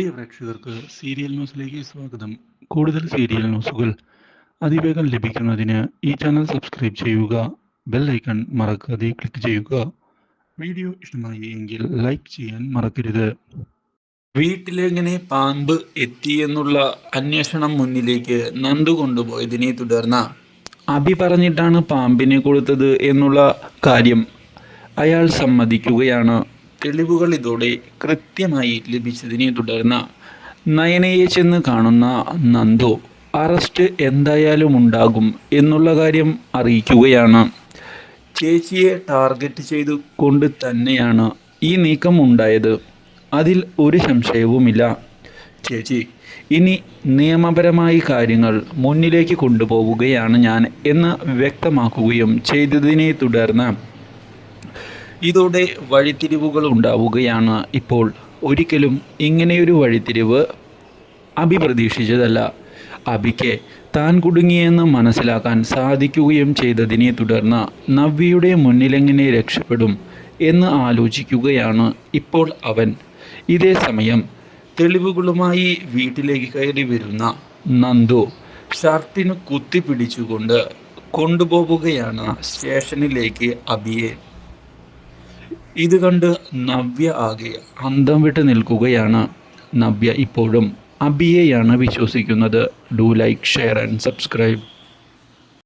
പ്രിയ പ്രേക്ഷകർക്ക് സീരിയൽ ന്യൂസിലേക്ക് സ്വാഗതം. കൂടുതൽ സീരിയൽ ന്യൂസുകൾ അതിവേഗം ലഭിക്കുന്നതിന് ഈ ചാനൽ സബ്സ്ക്രൈബ് ചെയ്യുക ബെൽ ഐക്കൺ മറക്കാതെ ക്ലിക്ക് ചെയ്യുക. വീഡിയോ ഇഷ്ടമായി എങ്കിൽ ലൈക്ക് ചെയ്യാൻ മറക്കരുത്. വീട്ടിലെങ്ങനെ പാമ്പ് എത്തിയെന്നുള്ള അന്വേഷണം മുന്നിലേക്ക് നന്ദു കൊണ്ടുപോയതിനെ തുടർന്ന് അഭി പറഞ്ഞിട്ടാണ് പാമ്പിനെ കൊടുത്തത് എന്നുള്ള കാര്യം അയാൾ സമ്മതിക്കുകയാണ്. തെളിവുകൾ ഇതോടെ കൃത്യമായി ലഭിച്ചതിനെ തുടർന്ന് നയനയെ ചെന്ന് കാണുന്ന നന്ദു അറസ്റ്റ് എന്തായാലും ഉണ്ടാകും എന്നുള്ള കാര്യം അറിയിക്കുകയാണ്. ചേച്ചിയെ ടാർഗറ്റ് ചെയ്തു കൊണ്ട് തന്നെയാണ് ഈ നീക്കം ഉണ്ടായത്. അതിൽ ഒരു സംശയവുമില്ല. ചേച്ചി ഇനി നിയമപരമായി കാര്യങ്ങൾ മുന്നിലേക്ക് കൊണ്ടുപോവുകയാണ് ഞാൻ എന്ന് വ്യക്തമാക്കുകയും ചെയ്തതിനെ തുടർന്ന് ഇതോടെ വഴിത്തിരിവുകൾ ഉണ്ടാവുകയാണ് ഇപ്പോൾ. ഒരിക്കലും ഇങ്ങനെയൊരു വഴിത്തിരിവ് അഭി പ്രതീക്ഷിച്ചതല്ല അഭിക്ക് താൻ കുടുങ്ങിയെന്ന് മനസ്സിലാക്കാൻ സാധിക്കുകയും ചെയ്തതിനെ തുടർന്ന് നവ്യയുടെ മുന്നിലെങ്ങനെ രക്ഷപ്പെടും എന്ന് ആലോചിക്കുകയാണ് ഇപ്പോൾ അവൻ. ഇതേ സമയം തെളിവുകളുമായി വീട്ടിലേക്ക് കയറി വരുന്ന നന്ദു ഷർട്ടിന് കുത്തിപ്പിടിച്ചുകൊണ്ട് കൊണ്ടുപോവുകയാണ് സ്റ്റേഷനിലേക്ക് അഭിയെ ഇത് കണ്ട് നവ്യ ആകെ അന്തം വിട്ട് നിൽക്കുകയാണ്. നവ്യ ഇപ്പോഴും അബിയെയാണ് വിശ്വസിക്കുന്നത്. Do like share and subscribe